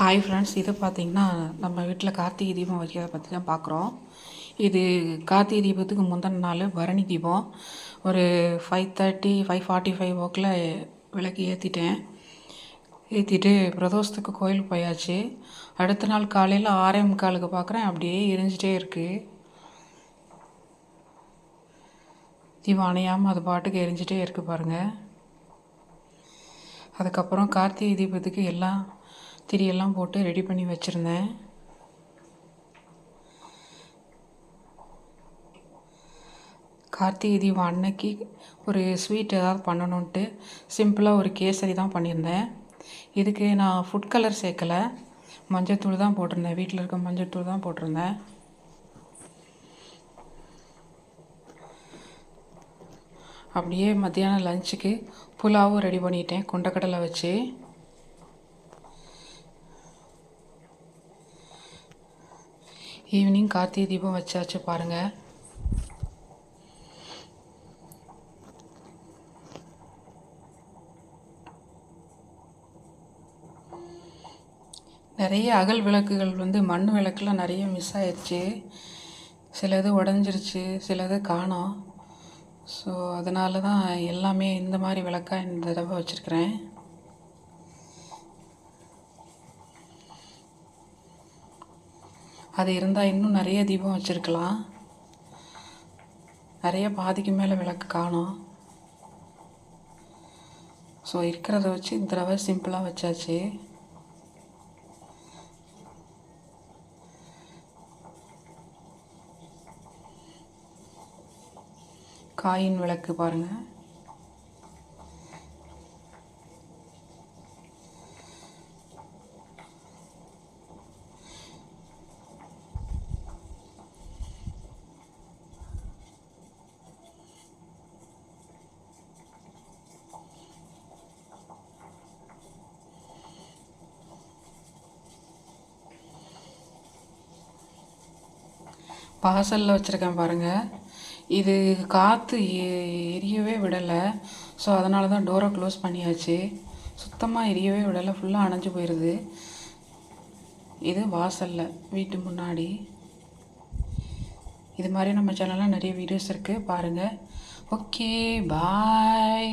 Hi friends இது பார்த்திங்கன்னா நம்ம வீட்டில் கார்த்திகை தீபம் வைக்கிறத பற்றி தான் பார்க்குறோம் இது கார்த்திகை தீபத்துக்கு முந்தின நாள் பரணி தீபம். ஒரு five thirty five forty five ஓக்கில் விளக்கு ஏற்றிட்டேன் ஏற்றிட்டு பிரதோஷத்துக்கு கோயிலுக்கு போயாச்சு. அடுத்த நாள் காலையில் ஆறே முக்காலுக்கு பார்க்குறேன் அப்படியே எரிஞ்சிட்டே இருக்குது தீபம் அணையாமல் அது பாட்டுக்கு எரிஞ்சிட்டே இருக்குது பாருங்கள் அதுக்கப்புறம் கார்த்திகை தீபத்துக்கு எல்லாம் திரியெல்லாம் போட்டு ரெடி பண்ணி வச்சுருந்தேன். கார்த்திகை தீபம் அன்னைக்கு ஒரு ஸ்வீட் ஏதாவது பண்ணணுன்ட்டு சிம்பிளாக ஒரு கேசரி தான் பண்ணியிருந்தேன். இதுக்கு நான் ஃபுட் கலர் சேர்க்கலை. மஞ்சத்தூள் தான் போட்டிருந்தேன். வீட்டில் இருக்க மஞ்சத்தூள் தான் போட்டிருந்தேன். அப்படியே மத்தியானம் லஞ்சுக்கு புலாவும் ரெடி பண்ணிட்டேன். கொண்டக்கடலை வச்சு. ஈவினிங் கார்த்திகை தீபம் வச்சாச்சு பாருங்கள் நிறைய அகல் விளக்குகள் வந்து மண் விளக்குலாம் நிறைய மிஸ் ஆயிடுச்சு சிலது உடஞ்சிருச்சு சிலது காணோம். ஸோ அதனால தான் எல்லாமே இந்த மாதிரி விளக்காக இந்த தடவை வச்சுருக்கிறேன். அது இருந்தால் இன்னும் நிறைய தீபம் வச்சுருக்கலாம். நிறைய பாதிக்கு மேலே விளக்கு காணும். ஸோ இருக்கிறத வச்சு இந்த தடவை சிம்பிளாக வச்சாச்சு. காயின் விளக்கு பாருங்கள் வாசலில் வச்சுருக்கேன் பாருங்கள் இது காற்று எரியவே விடலை. ஸோ அதனால தான் டோரை க்ளோஸ் பண்ணியாச்சு. சுத்தமாக எரியவே விடலை. ஃபுல்லாக அணைஞ்சு போயிடுது இது வாசலில் வீட்டு முன்னாடி. இது மாதிரி நம்ம சேனலில் நிறைய வீடியோஸ் இருக்குது பாருங்கள் ஓகே பாய்